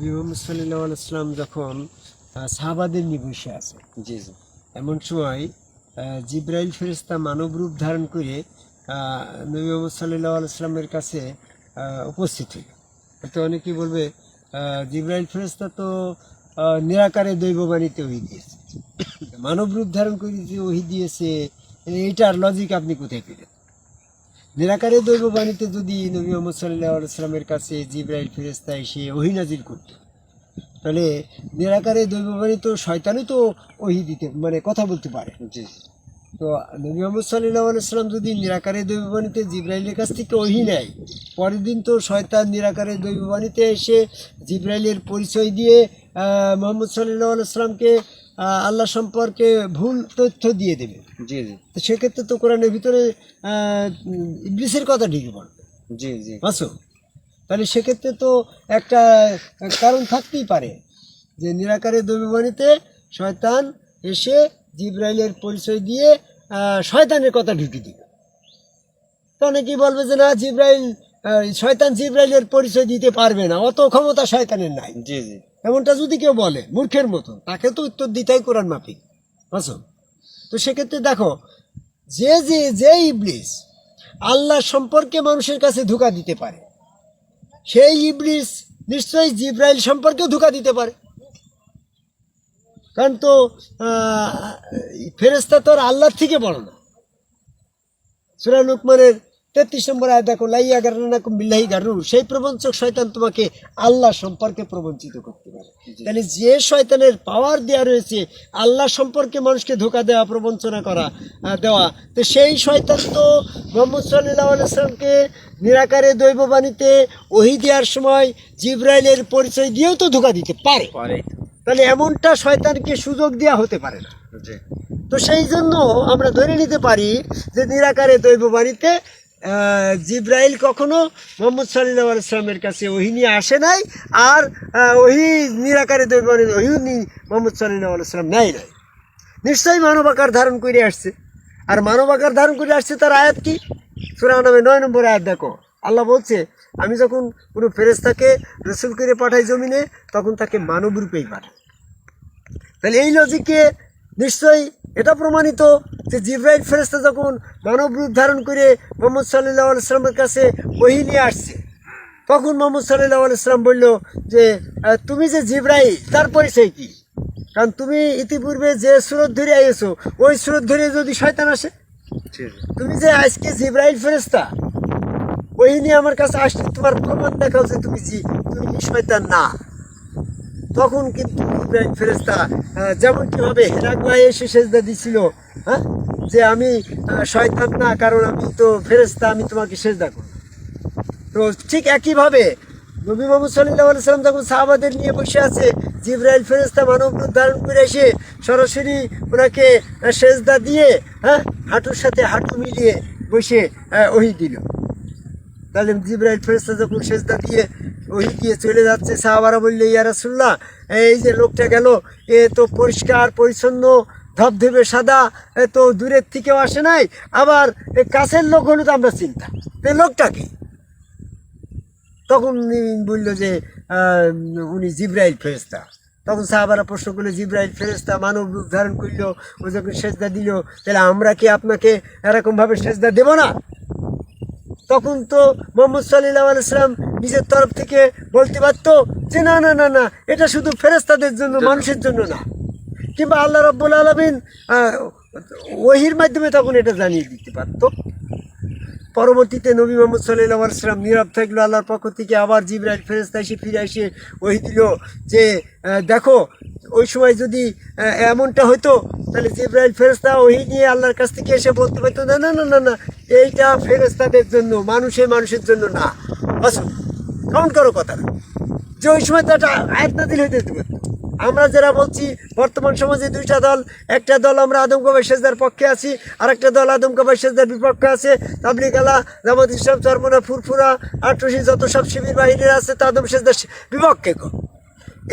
নবী মোহাম্মদ সাল্লাহ আলাইসলাম যখন সাহাবাদের নিয়ে বসে আছে জি জি। এমন সময় জিব্রাইল ফেরেস্তা মানব রূপ ধারণ করে নবী মোহাম্মদ সাল্লাহ আলাইসলামের কাছে উপস্থিত হইল। তো অনেকেই বলবে জিব্রাইল ফেরেস্তা তো নিরাকারে দৈববাণীতে ওহি দিয়েছে। মানব রূপ ধারণ করে যে ওহি দিয়েছে এইটার লজিক আপনি কোথায় পেলেন? নিরাকারে দৈববাণীতে যদি নবী মোহাম্মদ সাল্লাহ আলাইসলামের কাছে জিব্রাইল ফেরেস্তা এসে ওহি নাজিল করতো। তাহলে নিরাকারে দৈববাণী তো শয়তানই তো ওহি দিতে মানে কথা বলতে পারে। জি। তো নবী মোহাম্মদ সাল্লাহ আলাইসাল্লাম যদি নিরাকারে দৈববাণীতে জিব্রাইলের কাছ থেকে ওহি নেয় পরের দিন তো শয়তান নিরাকারে দৈববাণীতে এসে জিব্রাইলের পরিচয় দিয়ে মোহাম্মদ সাল্লাহ আলাইসাল্লামকে আল্লাহ সম্পর্কে ভুল তথ্য দিয়ে দেবে। জি জি। তো সেক্ষেত্রে তো কোরআনের ভিতরে ইবলিসের কথা ঢুকে পড়বে জি জি। আছো তাহলে সেক্ষেত্রে তো একটা কারণ থাকতেই পারে যে নিরাকারে দৈববাণীতে শয়তান এসে জিব্রাইলের পরিচয় দিয়ে শয়তানের কথা ঢুকিয়ে দিবে। তো অনেকেই বলবে যে না জিব্রাইল শয়তান জিব্রাইলের পরিচয় দিতে পারবে না অত ক্ষমতা শয়তানের নাই। জি জি। এমনটা যদি কেউ বলে, মূর্খের মতো, তাকে তো উত্তর দিতেই কোরআন মাফিক। বুঝছ তো সেক্ষেত্রে দেখো, যে যে যে ইবলিস আল্লাহ সম্পর্কে মানুষের কাছে ধোকা দিতে পারে, সেই ইবলিস নিশ্চয়ই জিব্রাইল সম্পর্কেও ধোকা দিতে পারে। কারণ তো ফেরেস্তা তো আর আল্লাহর থেকে বড় না। সুরা লুকমানের তেত্রিশ নম্বর আয় দেখো লাইয়া গারানাকুম বিল্লাহি গারু সেই প্রবঞ্চক শয়তান তোমাকে আল্লাহ সম্পর্কে প্রবঞ্চিত করতে পারে। তাহলে যে শয়তানের পাওয়ার দেওয়া রয়েছে আল্লাহ সম্পর্কে মানুষকে ধোকা দেওয়া প্রবঞ্চনা করা দেওয়া তো সেই শয়তান তো মোহাম্মদ সাল্লাহ আলাইসলামকে নিরাকারে দৈববাণীতে ওহি দেওয়ার সময় জিব্রাইলের পরিচয় দিয়েও তো ধোকা দিতে পারে। তাহলে এমনটা শয়তানকে সুযোগ দেওয়া হতে পারে না। তো সেই জন্য আমরা ধরে নিতে পারি যে নিরাকারে দৈববাণীতে জিব্রাইল কখনো মোহাম্মদ সাল্লাহ আলাইসলামের কাছে ওহি নিয়ে আসে নাই, আর ওহি নিরাকারে দৈববাণী ওহিও নি- মোহাম্মদ সাল্লাহ আলাইসলাম নেয় নাই। নিশ্চয়ই মানব আকার ধারণ করে আসছে। আর মানব আকার ধারণ করে আসছে তার আয়াত কি? সুরা নামে নয় নম্বর আয়াত দেখো। আল্লাহ বলছে, আমি যখন কোনো ফেরেস্তাকে রসুল করে পাঠাই জমিনে, তখন তাকে মানব রূপেই পাঠাই। তাহলে এই লজিকে নিশ্চয়ই এটা প্রমাণিত যে জিব্রাইল ফেরেস্তা যখন মানব রূপ ধারণ করে মোহাম্মদ সাল্লাহ আলাইসলামের কাছে ওহি নিয়ে আসছে তখন মোহাম্মদ সাল্লাহ আলাইসলাম বলল যে তুমি যে জিব্রাইল তার পরিচয় কি? কারণ তুমি ইতিপূর্বে যে সুরত ধরে আইছো ওই সুরত ধরে যদি শয়তান আসে? তুমি যে আজকে জিব্রাইল ফেরেস্তা ওই নিয়ে আমার কাছে আসলে তোমার প্রমাণ দেখাও যে তুমি জি তুমি শয়তান না। তখন কিন্তু ইব্রাহিম ফেরেস্তা যেমন কীভাবে হেরাগুয়ায় এসে সেজদা দিছিল হ্যাঁ? যে আমি শয়তান না, কারণ আমি তো ফেরেস্তা আমি তোমাকে সেজদা করব। তো ঠিক একইভাবে নবী মোহাম্মদ সাল্লাহ সাল্লাম যখন সাহাবাদের নিয়ে বসে আছে, জিব্রাইল ফেরেস্তা মানব ধারণ করে এসে সরাসরি ওনাকে সেজদা দিয়ে হ্যাঁ হাঁটুর সাথে হাঁটু মিলিয়ে বসে ওহি দিল। তাহলে জিব্রাইল ফেরেস্তা যখন সেজদা দিয়ে ওই দিয়ে চলে যাচ্ছে সাহাবারা বললে, ইয়া রাসুল্লাহ এই যে লোকটা গেল, এ তো পরিষ্কার, পরিচ্ছন্ন, ধবধবে সাদা, এ তো দূরের থেকেও আসে নাই, আবার কাছের লোক হলো তো আমরা চিন্তা এই লোকটা কি? তখন বলল যে উনি জিব্রাইল ফেরেস্তা তখন সাহাবারা প্রশ্ন করল, জিব্রাইল ফেরেস্তা মানব রূপ ধারণ করল, ও যখন সেজদা দিল, তাহলে আমরা কি আপনাকে এরকমভাবে সেজদা দেবো না? তখন তো মোহাম্মদ সাল্লাহ আলাইসলাম নিজের তরফ থেকে বলতে পারতো যে না না না না এটা শুধু ফেরেস্তাদের জন্য মানুষের জন্য না। কিংবা আল্লাহ রব্বুল আলমিন ওহির মাধ্যমে তখন এটা জানিয়ে দিতে পারতো। পরবর্তীতে নবী মোহাম্মদ সাল্লাহ আলাইসলাম নীরব থাকল আল্লাহর পক্ষ থেকে আবার জিব্রাইল ফেরেস্তা এসে ফিরে এসে ওহি দিল যে দেখো ওই সময় যদি এমনটা হতো তাহলে জিব্রাইল ফেরেস্তা ওহি নিয়ে আল্লাহর কাছ থেকে এসে বলতে পারতো না না না না না এইটা ফেরেস্তাদের জন্য মানুষের মানুষের জন্য না। আসুন। কাউন্ট করো কথা যে ওই সময় তো একটা আয়াত নাদিল হইতে পারতো। আমরা যারা বলছি, বর্তমান সমাজে দুইটা দল, একটা দল আমরা আদম কবাই সেজদার পক্ষে আছি আর একটা দল আদম কবাই সেজদার বিপক্ষে আছে। তাবলিক আলা, জামাত ইসলাম, চরমনা, ফুরফুরা আটরশি যত সব শিবির বাহিনীর আছে, তা আদম সেজদার বিপক্ষে গো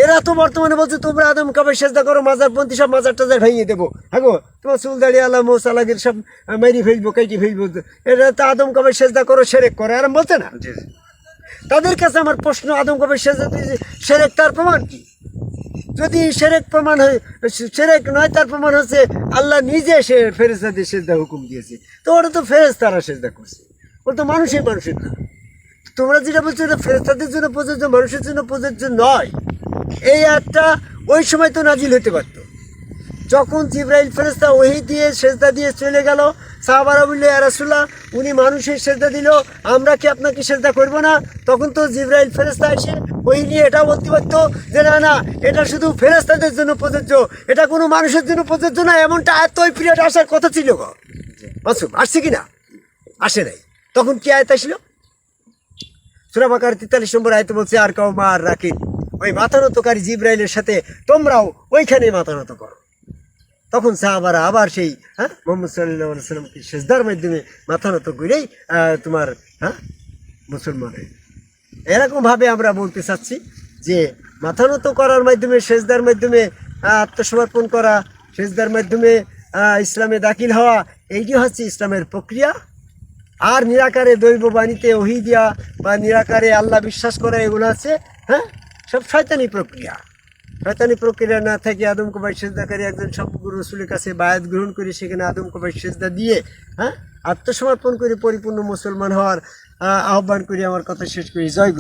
এরা তো বর্তমানে বলছে, তোমরা আদম কাবাই সেজদা করো মাজার মাজারপন্থী সব মাজার টাজার ভেঙে দেবো। হ্যাঁ তোমার চুল দাঁড়িয়ে আলা, মোস আলাগের সব মেরি ফেলব, কেটে ফেলব। এরা তো আদম কাবাই সেজদা করো, সেরেক করো। এরম বলছে না? তাদের কাছে আমার প্রশ্ন, আদম কবে সেজদা দিয়েছে সেরেক, তার প্রমাণ কি? যদি সেরেক প্রমাণ হয়, সেরেক নয়, তার প্রমাণ হচ্ছে আল্লাহ নিজে সে ফেরেস্তাদের সেজদা হুকুম দিয়েছে। তো ওটা তো ফেরেস্তারা সেজদা করছে। ওটা তো মানুষের মানুষের না। তোমরা যেটা বলছো, এটা ফেরেস্তাদের জন্য প্রযোজ্য, মানুষের জন্য প্রযোজ্য নয়। এই একটা ওই সময় তো নাজিল হতে পারতো। যখন জিব্রাইল ফেরেস্তা ওহি দিয়ে সেজদা দিয়ে চলে গেল সাহাবারা বলল রাসুল্লাহ উনি মানুষের সেজদা দিল, আমরা কি আপনাকে সেজদা করব না? তখন তো জিব্রাইল ফেরেস্তা এসে ওই নিয়ে এটাও বলতে পারতো যে, না না, এটা শুধু ফেরেস্তাদের জন্য প্রযোজ্য, এটা কোনো মানুষের জন্য প্রযোজ্য না, এমনটা এত ওই পিরিয়ড আসার কথা ছিল গো। অসুখ আসছে কি না? আসে নাই। তখন কি আয়ত আসলো? সুরাবাকার তেতাল্লিশ নম্বর আয়তে বলছে, আর কাউ আর রাখিন ওই মাথানতকারী জিব্রাইলের সাথে, তোমরাও ওইখানে মাথানত করো। তখন সাহাবারা আবার সেই হ্যাঁ মোহাম্মদ সাল্লাহ সাল্লামকে সেজদার মাধ্যমে মাথা নত করেই তোমার হ্যাঁ মুসলমান হয়ে এরকমভাবে আমরা বলতে চাচ্ছি যে মাথা নত করার মাধ্যমে, সেজদার মাধ্যমে আত্মসমর্পণ করা, সেজদার মাধ্যমে ইসলামে দাখিল হওয়া, এইটি হচ্ছে ইসলামের প্রক্রিয়া। আর নিরাকারে দৈব বাণীতে ওহি দিয়া বা নিরাকারে আল্লাহ বিশ্বাস করা এগুলো আছে হ্যাঁ সব শয়তানি প্রক্রিয়া। শয়তানি প্রক্রিয়া না থাকে আদম কবাই সেজদাকারী একজন সবগুরু রসুলের কাছে বায়াত গ্রহণ করে সেখানে আদম কবাই সেজদা দিয়ে হ্যাঁ আত্মসমর্পণ করে পরিপূর্ণ মুসলমান হওয়ার আহ্বান করি। আমার কথা শেষ করি। জয়